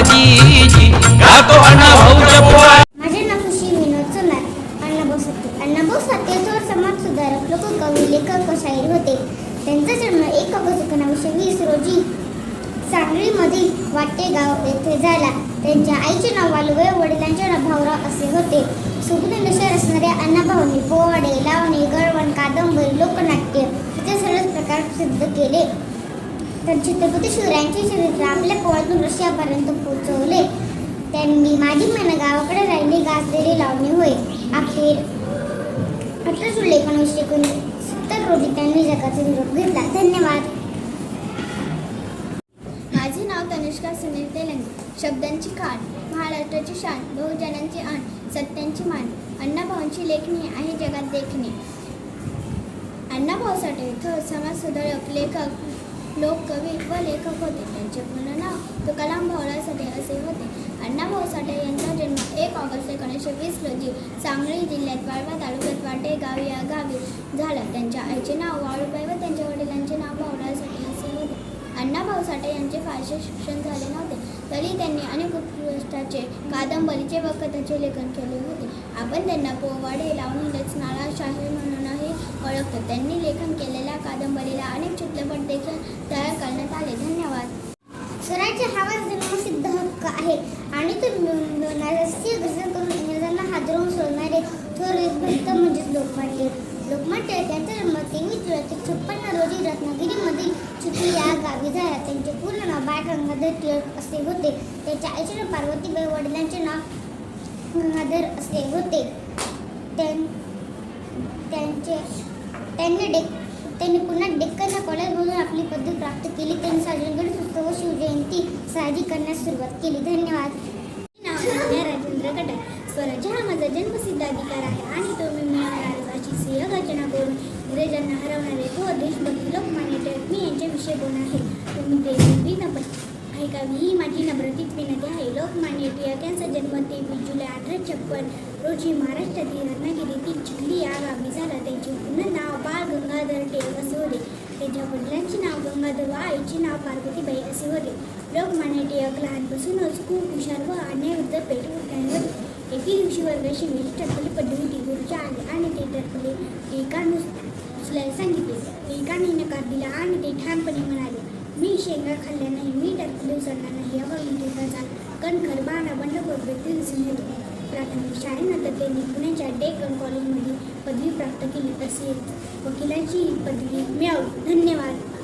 गातो अण्णा भाऊच्या पोळा माझे नाव खुशी विनोद सोनार. थोर समाज सुधारक लेखक शाहीर होते. त्यांचा जन्म एक ऑगस्ट एकोणावीसशे वीस रोजी सांगलीमधील वाटेगाव येथे झाला. त्यांच्या आईचे नाव वालुबाई वडिलांचे नाव भाऊराव असे होते. सुगुणेनुसार असणाऱ्या अण्णाभाऊंनी पोवाडे लावणी गळवण कादंबरी लोकनाट्य इथे सर्वच प्रकार सिद्ध केले. तर छत्रपती शिवरायांचे चरित्र आपल्या पोळ्यातून रशियापर्यंत पोहोचवले. त्यांनी माझी मन गावाकडे राहिले गाजलेले लावणी होय. अखेर अठरा जुलै एकोणीसशे एकोणसत्तर रोजी त्यांनी जगाचा निरोप घेतला. धन्यवाद. माझे नाव तनुष्का सुनील तेलंगे. शब्दांची खाण महाराष्ट्राची शान बहुजनांची आण सत्यांची मान. अण्णाभाऊंची लेखणी आहे जगात देखणे. अण्णाभाऊ साठे थोर समाजसुधारक लेखक लोककवी व लेखक होते. त्यांचे पूर्ण नाव तुकाराम भाऊराव साठे असे होते. अण्णाभाऊ साठे यांचा जन्म एक ऑगस्ट एकोणीसशे वीस रोजी सांगली जिल्ह्यात वाळवा तालुक्यात वाटे गाव या गावी झाला. त्यांच्या आईचे नाव वाळूबाई व त्यांच्या वडिलांचे नाव भाऊराव साठे असे होते. अण्णाभाऊ साठे यांचे फारसे शिक्षण झाले नव्हते. तरी त्यांनी अनेक उत्कृष्टाचे कादंबरीचे व कथाचे लेखन केले होते. आपण त्यांना पोवाडे लावणी रचनाला शाहीर म्हणूनही ओळखतो. त्यांनी लेखन केलेल्या कादंबरीला अनेक चित्रपट देखील आले धन्यवाद. स्वराज्य हा माझा जन्मसिद्ध हक्क आहे. आणि तो मिळवणार राष्ट्रीय गर्जन करून इंग्रजांना हादरवून सोडणारे थोर देशभक्त म्हणजेच लोकमान्य लोकमान्य त्यांचा जन्म तेवीस जुलै ते छप्पन्न रोजी रत्नागिरीमधील चुकी या गावी झाला त्यांचे पूर्ण नाव बाळ गंगाधर टिळक असे होते. त्यांच्या आईचे नाव पार्वतीबाई वडिलांचे नाव गंगाधर असे होते. त्यां- त्यांचे त्यांनी डे त्यांनी पदवी प्राप्त केली त्यांनी साजरी उत्सव व शिवजयंती साजरी करण्यास सुरुवात केली. धन्यवाद. नाव आहे राजेंद्र कटक. स्वराज हा माझा जन्मसिद्ध अधिकार आहे आणि तो मी मिळवणार अशी सिंह करून इंग्रजांना हरवणारे तो देशभक्ती लोकमान्य टिळक मी यांच्याविषयी बोलणार आहे. तुम्ही प्रेमी नंबर ऐकावी ही माझी नम्रतीच विनंती आहे. लोकमान्य टिळक यांचा जन्म तेवीस जुलै अठरा छप्पन रोजी महाराष्ट्रातील रत्नागिरीतील चिखली या गावी झाला. त्यांचे पूर्ण नाव बाळ गंगाधर टिळक असे होते त्यांच्या वडिलांचे नाव गंगाधर व आईचे नाव पार्वतीबाई असे होते. लोकमान्य टिळक लहानपासूनच खूप हुशार व अन्यायविरुद्ध पेट उठणारे होते. एके दिवशी वर्गाशी मी टक्कली पदवी टिगूरच्या आले आणि ते टक्कले टिळकांना उचलायला सांगितले. टिळकांनी नकार दिला आणि ते ठामपणे म्हणाले मी शेंगा खाल्ल्या नाही मी टक्कली उचलणार नाही. यावरून टिळकाचा कणखर बाणा बंडखोर शाळेनंतर त्यांनी पुण्याच्या डेक्कन कॉलेजमध्ये पदवी प्राप्त केली तसेच वकिलाची पदवी मिळावी. धन्यवाद.